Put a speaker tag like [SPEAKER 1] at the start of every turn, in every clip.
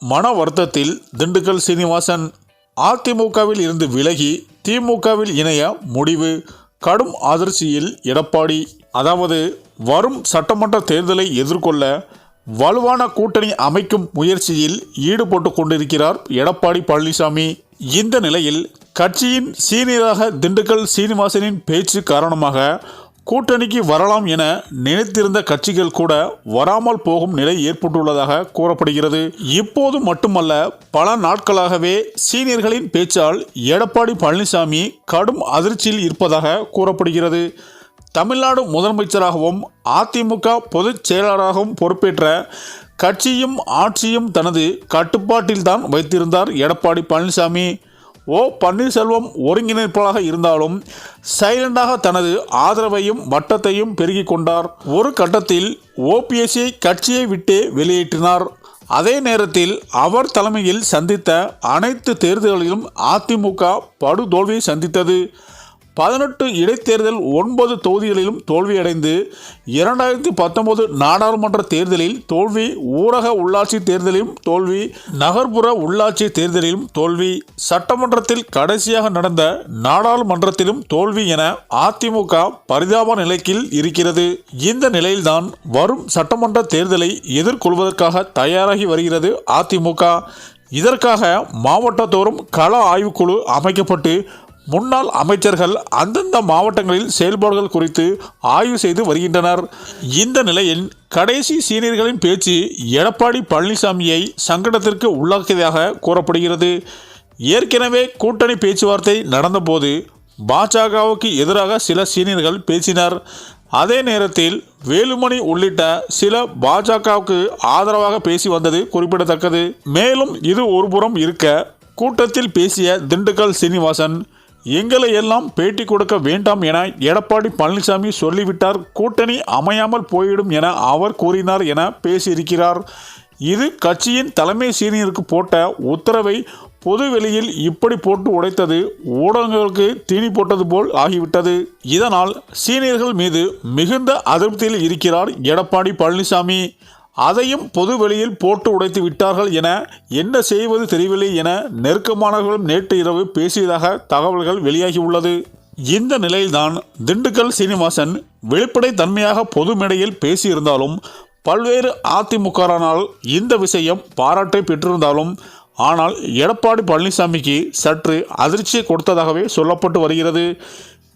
[SPEAKER 1] மன வருத்தத்தில் திண்டுக்கல் சீனிவாசன் அதிமுகவில் இருந்து விலகி திமுகவில் இணைய முடிவு. கடும் அதிர்ச்சியில் எடப்பாடி. அதாவது வரும் சட்டமன்ற தேர்தலை எதிர்கொள்ள வலுவான கூட்டணி அமைக்கும் முயற்சியில் ஈடுபட்டு கொண்டிருக்கிறார் எடப்பாடி பழனிசாமி. இந்த நிலையில் கட்சியின் சீனியராக திண்டுக்கல் சீனிவாசனின் பேச்சு காரணமாக கூட்டணிக்கு வரலாம் என நினைத்திருந்த கட்சிகள் கூட வராமல் போகும் நிலை ஏற்பட்டுள்ளதாக கூறப்படுகிறது. இப்போது மட்டுமல்ல பல நாட்களாகவே சீனியர்களின் பேச்சால் எடப்பாடி பழனிசாமி கடும் அதிர்ச்சியில் இருப்பதாக கூறப்படுகிறது. தமிழ்நாடு முதலமைச்சராகவும் அதிமுக பொதுச் செயலாளராகவும் பொறுப்பேற்ற கட்சியும் ஆட்சியும் தனது கட்டுப்பாட்டில்தான் வைத்திருந்தார் எடப்பாடி பழனிசாமி. ஓ பன்னீர்செல்வம் ஒருங்கிணைப்பாளராக இருந்தாலும் சைலண்டாக தனது ஆதரவையும் வட்டத்தையும் பெருகி கொண்டார். ஒரு கட்டத்தில் ஓபிஎஸ்ஐ கட்சியை விட்டே வெளியேற்றினார். அதே நேரத்தில் அவர் தலைமையில் சந்தித்த அனைத்து தேர்தல்களிலும் அதிமுக படுதோல்வியை சந்தித்தது. பதினெட்டு இடைத்தேர்தல் ஒன்பது தொகுதிகளிலும் தோல்வியடைந்து இரண்டாயிரத்தி பத்தொன்பது நாடாளுமன்ற தேர்தலில் தோல்வி ஊரக உள்ளாட்சி தேர்தலிலும் தோல்வி நகர்ப்புற உள்ளாட்சி தேர்தலிலும் தோல்வி சட்டமன்றத்தில் கடைசியாக நடந்த நாடாளுமன்றத்திலும் தோல்வி என அதிமுக பரிதாப நிலைக்கில் இருக்கிறது. இந்த நிலையில்தான் வரும் சட்டமன்ற தேர்தலை எதிர்கொள்வதற்காக தயாராகி வருகிறது அதிமுக. இதற்காக மாவட்டத்தோறும் கள ஆய்வுக்குழு அமைக்கப்பட்டு முன்னாள் அமைச்சர்கள் அந்தந்த மாவட்டங்களில் செயல்பாடுகள் குறித்து ஆய்வு செய்து வருகின்றனர். இந்த நிலையில் கடைசி சீனியர்களின் பேச்சு எடப்பாடி பழனிசாமியை சங்கடத்திற்கு உள்ளாக்கியதாக கூறப்படுகிறது. ஏற்கனவே கூட்டணி பேச்சுவார்த்தை நடந்தபோது பாஜகவுக்கு எதிராக சில சீனியர்கள் பேசினர். அதே நேரத்தில் வேலுமணி உள்ளிட்ட சில பாஜகவுக்கு ஆதரவாக பேசி வந்தது குறிப்பிடத்தக்கது. மேலும் இது ஒருபுறம் இருக்க கூட்டத்தில் பேசிய திண்டுக்கல் சீனிவாசன் எங்களை எல்லாம் பேட்டி கொடுக்க வேண்டாம் என எடப்பாடி பழனிசாமி சொல்லிவிட்டார். கூட்டணி அமையாமல் போயிடும் என அவர் கூறினார் என பேசியிருக்கிறார். இது கட்சியின் தலைமை சீனியருக்கு போட்ட உத்தரவை பொதுவெளியில் இப்படி போட்டு உடைத்தது ஊடகங்களுக்கு தீனி போட்டது போல் ஆகிவிட்டது. இதனால் சீனியர்கள் மீது மிகுந்த அதிருப்தியில் இருக்கிறார் எடப்பாடி பழனிசாமி. அதையும் பொது வெளியில் போட்டு உடைத்து விட்டார்கள் என என்ன செய்வது தெரியவில்லை என நெருக்கமானவர்களும் நேற்று இரவு பேசியதாக தகவல்கள் வெளியாகியுள்ளது இந்த நிலையில்தான் திண்டுக்கல் சீனிவாசன் வெளிப்படை தன்மையாக பொது மேடையில் பேசியிருந்தாலும் பல்வேறு அதிமுகரானால் இந்த விஷயம் பாராட்டை பெற்றிருந்தாலும் ஆனால் எடப்பாடி பழனிசாமிக்கு சற்று அதிர்ச்சியை கொடுத்ததாகவே சொல்லப்பட்டு வருகிறது.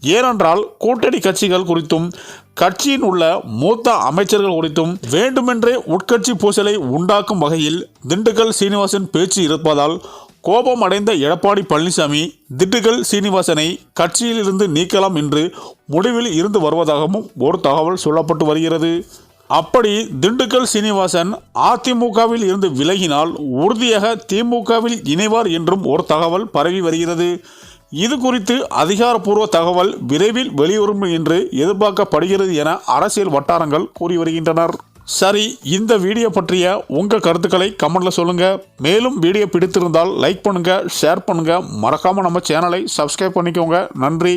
[SPEAKER 1] ஏனென்றால் கூட்டணி கட்சிகள் குறித்தும் கட்சியின் உள்ள மூத்த அமைச்சர்கள் குறித்தும் வேண்டுமென்றே உட்கட்சி பூசலை உண்டாக்கும் வகையில் திண்டுக்கல் சீனிவாசன் பேச்சு இருப்பதால் கோபம் அடைந்த எடப்பாடி பழனிசாமி திண்டுக்கல் சீனிவாசனை கட்சியிலிருந்து நீக்கலாம் என்று முடிவில் இருந்து வருவதாகவும் ஒரு தகவல் சொல்லப்பட்டு வருகிறது. அப்படி திண்டுக்கல் சீனிவாசன் அதிமுகவில் இருந்து விலகினால் உறுதியாக திமுகவில் இணைவார் என்றும் ஒரு தகவல் பரவி வருகிறது. இது குறித்து அதிகாரப்பூர்வ தகவல் விரைவில் வெளிவரும் என்று எதிர்பார்க்கப்படுகிறது என அரசியல் வட்டாரங்கள் கூறி வருகின்றனர். சரி இந்த வீடியோ பற்றிய உங்கள் கருத்துக்களை கமெண்ட்ல சொல்லுங்க. மேலும் வீடியோ பிடித்திருந்தால் லைக் பண்ணுங்க ஷேர் பண்ணுங்க. மறக்காம நம்ம சேனலை சப்ஸ்கிரைப் பண்ணிக்கோங்க. நன்றி.